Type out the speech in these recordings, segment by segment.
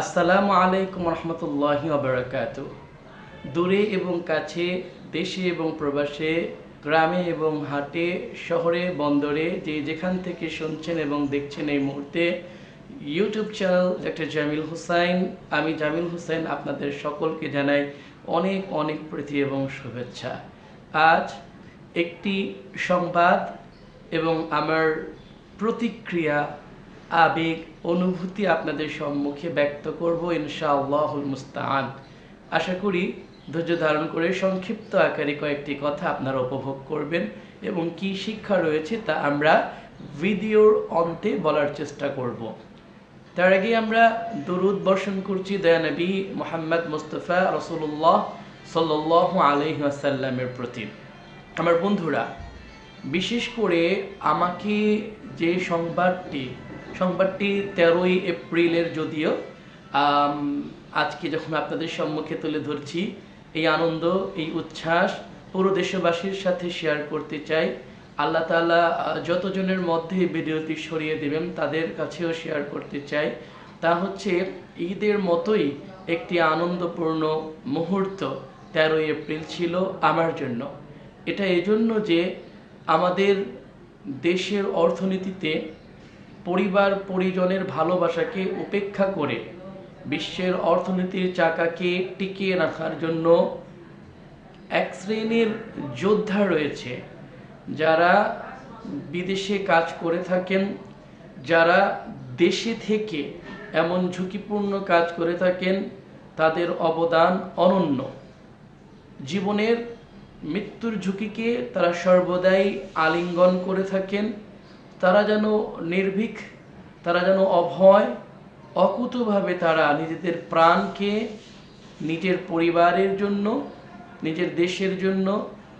আসসালামু আলাইকুম রহমতুল্লাহি ওবরাকাত দূরে এবং কাছে, দেশে এবং প্রবাসে, গ্রামে এবং হাটে, শহরে, বন্দরে, যে যেখান থেকে শুনছেন এবং দেখছেন এই মুহূর্তে YouTube channel doctor Jamil Hussain. আমি জামিল হুসাইন আপনাদের সকলকে জানাই অনেক অনেক প্রীতি এবং শুভেচ্ছা। আজ একটি সংবাদ এবং আমার প্রতিক্রিয়া আবেগ, অনুভূতি আপনাদের সম্মুখে ব্যক্ত করব ইনশাআল্লাহুল মুস্তান আশা করি ধৈর্য ধারণ করে সংক্ষিপ্ত আকারে কয়েকটি কথা আপনারা উপভোগ করবেন এবং কি শিক্ষা রয়েছে তা আমরা ভিডিওর অন্তে বলার চেষ্টা করব। তার আগে আমরা দরুদ বর্ষণ করছি দয়ানবী মোহাম্মদ মুস্তফা রসুল্লাহ সাল্লাহ আলহি আসাল্লামের প্রতি। আমার বন্ধুরা, বিশেষ করে আমাকে যে সংবাদটি সংবাদটি তেরোই এপ্রিলের যদিও আজকে যখন আপনাদের সম্মুখে তুলে ধরছি এই আনন্দ এই উচ্ছ্বাস পুরো দেশবাসীর সাথে শেয়ার করতে চাই। আল্লাহ আহ, যতজনের মধ্যে ভিডিওটি সরিয়ে দেবেন তাদের কাছেও শেয়ার করতে চাই। তা হচ্ছে ঈদের মতোই একটি আনন্দপূর্ণ মুহূর্ত তেরোই এপ্রিল ছিল আমার জন্য। এটা এজন্য যে আমাদের দেশের অর্থনীতিতে পরিবার পরিজনের ভালোবাসাকে উপেক্ষা করে বিশ্বের অর্থনীতির চাকাকে টিকিয়ে রাখার জন্য এক শ্রেণির যোদ্ধা রয়েছে যারা বিদেশে কাজ করে থাকেন, যারা দেশে থেকে এমন ঝুঁকিপূর্ণ কাজ করে থাকেন, তাদের অবদান অনন্য। জীবনের মৃত্যুর ঝুঁকিকে তারা সর্বদাই আলিঙ্গন করে থাকেন। তারা যেন নির্ভীক, তারা যেন অভয়, অকুতভাবে তারা নিজেদের প্রাণকে নিজের পরিবারের জন্য, নিজের দেশের জন্য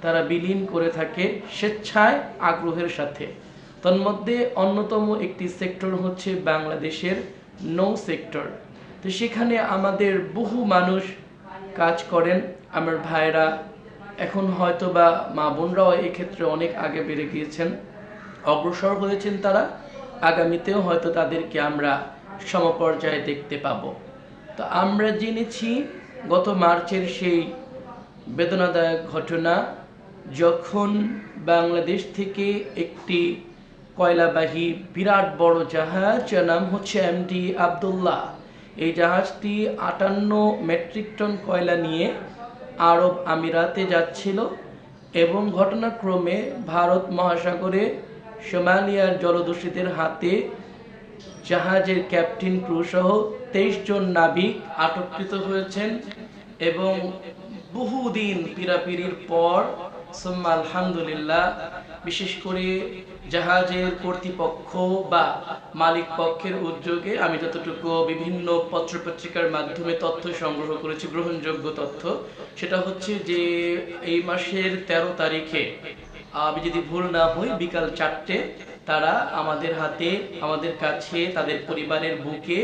তারা বিলীন করে থাকে স্বেচ্ছায়, আগ্রহের সাথে। তন্মধ্যে অন্যতম একটি সেক্টর হচ্ছে বাংলাদেশের নৌ সেক্টর। তো সেখানে আমাদের বহু মানুষ কাজ করেন। আমার ভাইরা এখন হয়তো বা মা বোনরাও এক্ষেত্রে অনেক আগে বেড়ে গিয়েছেন। অগ্রসর হয়েছেন তারা, আগামীতেও হয়তো তাদেরকে আমরা সমপর্যায়ে দেখতে পাব। তো আমরা জেনেছি, গত মার্চের সেই বেদনাদায়ক ঘটনা, যখন বাংলাদেশ থেকে একটি কয়লাবাহী বিরাট বড় জাহাজ, যার নাম হচ্ছে এম এমডি আবদুল্লাহ, এই জাহাজটি আটান্ন মেট্রিক টন কয়লা নিয়ে আরব আমিরাতে যাচ্ছিল এবং ঘটনাক্রমে ভারত মহাসাগরে সোমালিয়ার জলদূষিতের হাতে জাহাজের ক্যাপ্টেন ক্রু সহ তেইশ জন নাবিক আটককৃত হয়েছেন এবং বহুদিন পিরাপিরির পর, সুম্মা আলহামদুলিল্লাহ, বিশেষ করে জাহাজের কর্তৃপক্ষ বা মালিক পক্ষের উদ্যোগে আমি যতটুকু বিভিন্ন পত্রপত্রিকার মাধ্যমে তথ্য সংগ্রহ করেছি, গ্রহণযোগ্য তথ্য, সেটা হচ্ছে যে এই মাসের ১৩ তারিখে আমি যদি ভুল না হই, বিকাল চারটে তারা আমাদের হাতে, আমাদের কাছে, তাদের পরিবারের বুকে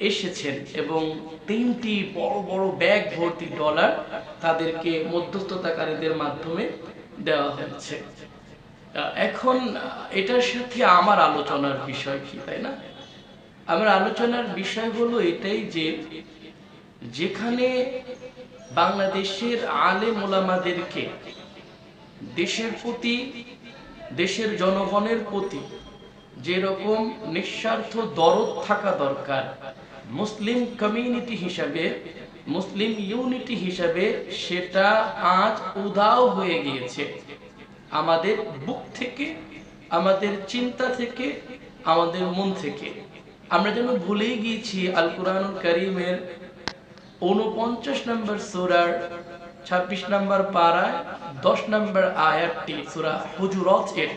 এসেছেন এবং তিনটি বড় বড় ব্যাগ ভর্তি ডলার তাদেরকে মধ্যস্থতাকারীদের মাধ্যমে দেওয়া হয়েছে। এখন এটার সাথে আমার আলোচনার বিষয় কি, তাই না? আমার আলোচনার বিষয় হলো এটাই যে, যেখানে বাংলাদেশের আলে মোলামাদেরকে দেশের প্রতি, দেশের জনগণের প্রতি যেরকম নিঃস্বার্থ দরদ থাকা দরকার, মুসলিম কমিউনিটি হিসাবে, মুসলিম ইউনিটি হিসাবে সেটা আজ উদাও হয়ে গিয়েছে। আমাদের বুক থেকে, আমাদের চিন্তা থেকে, আমাদের মন থেকে। আমরা যেন ভুলেই গিয়েছি আল কোরআনুল করিমের উনপঞ্চাশ নম্বর সুরার ছাব্বিশ নম্বর পাড়ায় দশ নম্বর আয়াতটি সুরা হুজুরত এর।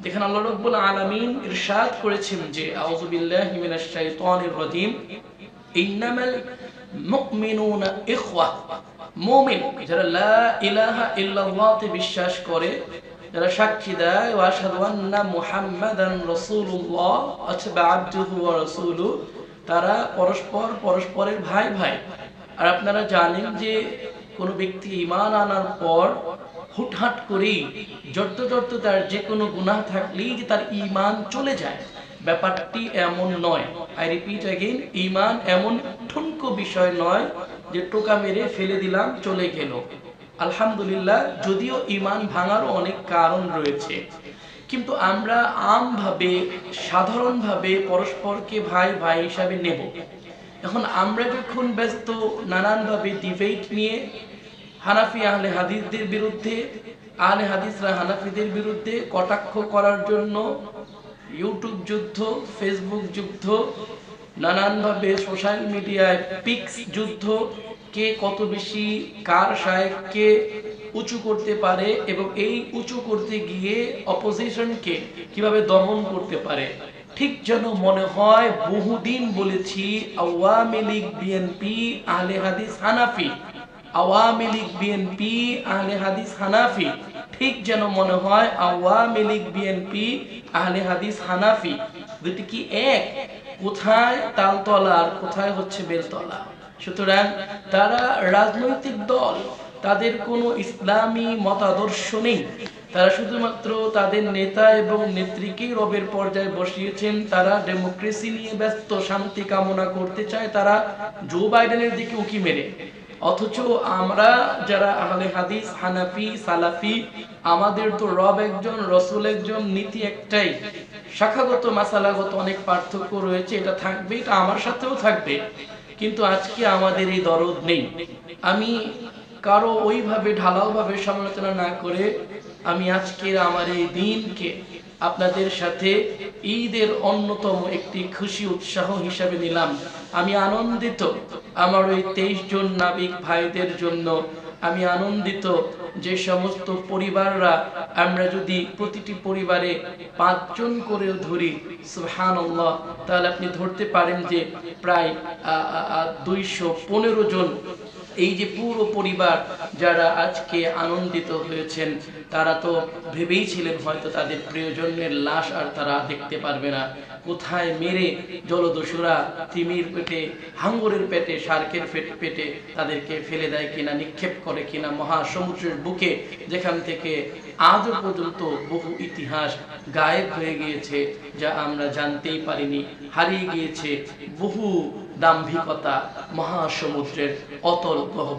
যেখানে আল্লাহ রব্বুল আলামিন ইরশাদ করেছেন যে, আউযু বিল্লাহি মিনাশ শাইতানির রাজিম। ইন্নামাল মুমিনুনা ইখওয়া। মুমিন, যারা লা ইলাহা ইল্লাল্লাহতে বিশ্বাস করে, যারা সাক্ষী দেয়, ওয়া আশহাদু আন্না মুহাম্মাদান রাসূলুল্লাহ অথবা আবদুহু ওয়া রাসূলুহু তারা পরস্পর পরস্পরের ভাই ভাই। আর আপনারা জানেন যে, কোনো ব্যক্তি ইমান আনার পর হুটহাট করেই জড়তে জড়তে তার যে কোনো গুনাহ থাকলেই যে তার ঈমান চলে যায়। ব্যাপারটি এমন নয়। আই রিপিট অ্যাগেন ইমান এমন ঠুনকো বিষয় নয় যে টোকা মেরে ফেলে দিলাম, চলে গেল। আলহামদুলিল্লাহ, যদিও ইমান ভাঙারও অনেক কারণ রয়েছে। কিন্তু আমরা আমভাবে, সাধারণভাবে পরস্পরকে ভাই ভাই হিসাবে নেব। এখন আমরা যখন ব্যস্ত, নানানভাবে ডিবেট নিয়ে হানাফি আহলে হাদিসদের বিরুদ্ধে, আহলে হাদিসরা হানাফিদের বিরুদ্ধে কটাক্ষ করার জন্য ইউটিউব যুদ্ধ, ফেসবুক যুদ্ধ, নানানভাবে সোশ্যাল মিডিয়ায় পিক্স যুদ্ধ, কে কত বেশি, কার সাহেবকে উঁচু করতে পারে এবং এই উঁচু করতে গিয়ে অপোজিশনকে কীভাবে দমন করতে পারে? ঠিক যেন মনে হয় বহুদিন বলেছি আওয়ামী লীগ বিএনপি আহলে হাদিস, হানাফি আওয়ামী লীগ বিএনপি আহলে হাদিস হানাফি। ঠিক যেন মনে হয় আওয়ামী লীগ বিএনপি আহলে হাদিস হানাফি। দুটি কি এক? কোথায় তালতলা আর কোথায় হচ্ছে বেলতলা? সুতরাং তারা রাজনৈতিক দল, তাদের কোনো ইসলামী মতাদর্শ নেই। তারা শুধুমাত্র তাদের নেতা এবং নেত্রীকেই রবের পর্যায়ে বসিয়েছেন। তারা ডেমোক্রেসি নিয়ে ব্যস্ত, শান্তি কামনা করতে চায় তারা জো বাইডেনের দিকে উকি মেরে। অথচ আমরা যারা আহলে হাদিস, হানাফি, সালাফি, আমাদের তো রব একজন, রসুল একজন, নীতি একটাই। শাখাগত, মাসালাগত অনেক পার্থক্য রয়েছে, এটা থাকবে, এটা আমার সাথেও থাকবে। কিন্তু আজকে আমাদের এই দরদ নেই। আমি কারও ওইভাবে ঢালাওভাবে সমালোচনা না করে আমি আজকের আমার এই দিনকে আপনাদের সাথে ঈদের অন্যতম একটি খুশি উৎসাহ হিসাবে নিলাম। আমি আনন্দিত আমার ওই তেইশ জন নাবিক ভাইদের জন্য। আমি আনন্দিত যে সমস্ত পরিবাররা আমরা যদি প্রতিটি পরিবারে পাঁচজন করেও ধরি সুহান তাহলে আপনি ধরতে পারেন যে প্রায় দুইশো পনেরো জন এই যে পুরো পরিবার যারা আজকে আনন্দিত হয়েছেন, তারা তো ভেবেই ছিলেন হয়তো তাদের প্রিয়জনের লাশ আর তারা দেখতে পারবে না। কোথায় মেরে জলদস্যুরা তিমির পেটে, হাঙ্গরের পেটে শার্কের পেটে তাদেরকে ফেলে দেয় কিনা, নিক্ষেপ করে কিনা মহাসমুদ্রের বুকে, যেখান থেকে আজও পর্যন্ত বহু ইতিহাস গায়েব হয়ে গিয়েছে, যা আমরা জানতেই পারিনি। হারিয়ে গিয়েছে বহু দাম্ভিকতা মহাসমুদ্রের অতল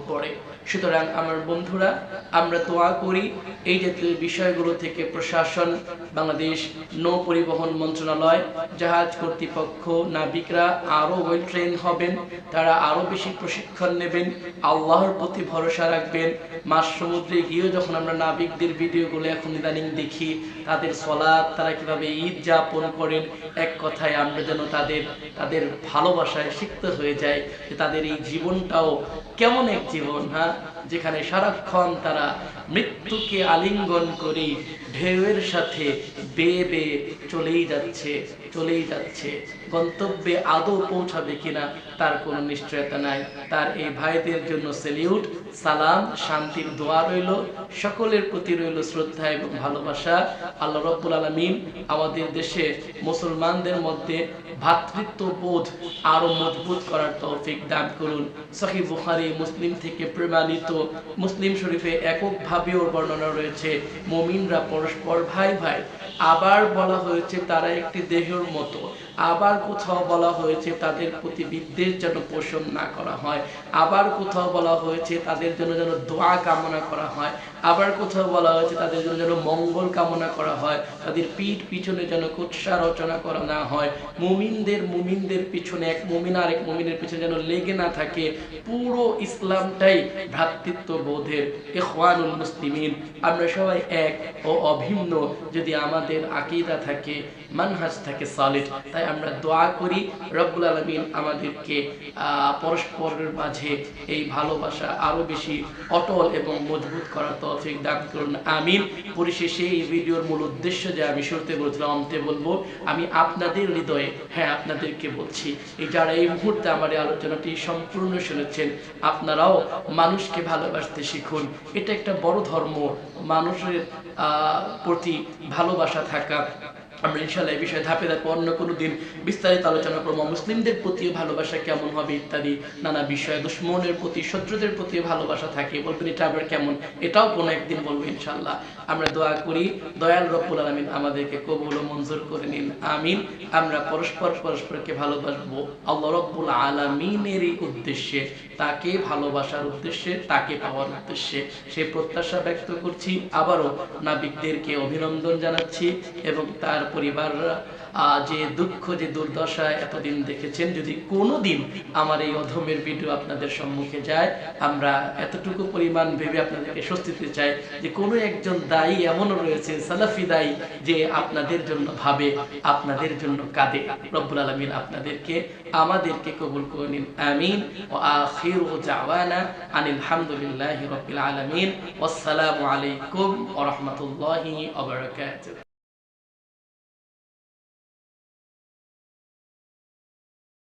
করে সুতরাং আমার বন্ধুরা, আমরা দোয়া করি এই জাতীয় বিষয়গুলো থেকে প্রশাসন বাংলাদেশ নৌ পরিবহন মন্ত্রণালয়, জাহাজ কর্তৃপক্ষ, নাবিকরা আরও ওয়েল ট্রেন হবেন, তারা আরও বেশি প্রশিক্ষণ নেবেন, আল্লাহর প্রতি ভরসা রাখবেন। মাস সমুদ্রে গিয়েও যখন আমরা নাবিকদের ভিডিওগুলো এখন ইদানিং দেখি, তাদের সলাদ তারা কীভাবে ঈদ যাপন করেন, এক কথায় আমরা যেন তাদের তাদের ভালোবাসায় সিক্ত হয়ে যায় যে তাদের এই জীবনটাও কেমন এক জীবন হ্যাঁ? যেখানে সারাক্ষণ তারা মৃত্যুকে আলিঙ্গন করে, ঢেউয়ের সাথে বেয়ে বেয়ে চলেই যাচ্ছে। চলেই যাচ্ছে। গন্তব্যে আদৌ পৌঁছাবে কিনা তার কোনো নিশ্চয়তা নাই। তার এই ভাইদের জন্য সেলিউট, সালাম, শান্তির দোয়া রইল, সকলের প্রতি রইল শ্রদ্ধা এবং ভালোবাসা। আল্লাহ রব্বুল আলমিন আমাদের দেশে মুসলমানদের মধ্যে ভাতৃত্ব বোধ আরও মজবুত করার তৌফিক দান করুন। সহি বুখারি, মুসলিম থেকে প্রমাণিত। মুসলিম শরীফে এককভাবেও বর্ণনা রয়েছে, মমিনরা পরস্পর ভাই ভাই। আবার বলা হয়েছে, তারা একটি দেহের মতো। আবার কোথাও বলা হয়েছে তাদের প্রতি বিদ্বেষ যেন পোষণ না করা হয়। আবার কোথাও বলা হয়েছে তাদের জন্য যেন দোয়া কামনা করা হয়। আবার কোথাও বলা হয়েছে তাদের জন্য যেন মঙ্গল কামনা করা হয়, তাদের পিঠ পিছনে যেন কুৎসা রচনা করা না হয়। মুমিনদের মুমিনদের পিছনে, এক মুমিন আর এক মুমিনের পিছনে যেন লেগে না থাকে, পুরো ইসলামটাই ভ্রাতৃত্ব বোধের এখওয়ানুল মুসলিমিন। আমরা সবাই এক ও অভিন্ন। যদি আমাদের আকিদা থাকে, মানহাজ থাকে সলিড তাই আমরা দোয়া করি রব্বুল আলমিন আমাদেরকে পরস্পরের মাঝে এই ভালোবাসা আরও বেশি অটল এবং মজবুত করার তৌফিক দান করুন, আমিন। পরিশেষে এই ভিডিওর মূল উদ্দেশ্য যে আমি শুরুতে বলছিলাম, অন্তে বলব, আমি আপনাদের হৃদয়ে হ্যাঁ আপনাদেরকে বলছি, এই যারা এই মুহূর্তে আমার এই আলোচনাটি সম্পূর্ণ শুনেছেন, আপনারাও মানুষকে ভালোবাসতে শিখুন। এটা একটা বড় ধর্ম, মানুষের প্রতি ভালোবাসা থাকা। আমরা ইনশাল্লাহ এই বিষয়ে ধাপে ধাপে অন্য কোনো দিন বিস্তারিত আলোচনা করব। মুসলিমদের প্রতিও ভালোবাসা কেমন হবে ইত্যাদি, নানা বিষয়ে দুশ্মনের প্রতি, শত্রুদের প্রতি ভালোবাসা থাকে। বলবেন, এটা আবার কেমন? এটাও কোনো একদিন বলব ইনশাল্লাহ আমরা দোয়া করি, দয়াল রব্বুল আলমিন আমাদেরকে কবুল ও মঞ্জুর করে নিন। আমিন। আমরা পরস্পর পরস্পরকে ভালোবাসবো। আল্লাহ রব্বুল আলমিনেরই উদ্দেশ্যে, তাকে ভালোবাসার উদ্দেশ্যে, তাকে পাওয়ার উদ্দেশ্যে সে প্রত্যাশা ব্যক্ত করছি। আবারও নাবিকদেরকে অভিনন্দন জানাচ্ছি এবং তার পরিবাররা যে দুঃখ, যে দুর্দশা এতদিন দেখেছেন, যদি কোনো আমার এই অধমের ভিডিও আপনাদের সম্মুখে যায়, আমরা এতটুকু পরিমাণ ভেবে আপনাদেরকে স্বস্তি দিতে চাই যে কোনো একজন দায়ী এমনও রয়েছে সালাফি দায়ী, যে আপনাদের জন্য ভাবে, আপনাদের জন্য কাঁদে। রব্বুল আলমিন আপনাদেরকে, আমাদেরকে কবুল করে নিন। আমিন। ও আখির ও জাওয়ানা আনিল হামদুলিল্লাহি রব্বিল আলামিন। ওয়াসসালামু আলাইকুম ওয়া রাহমাতুল্লাহি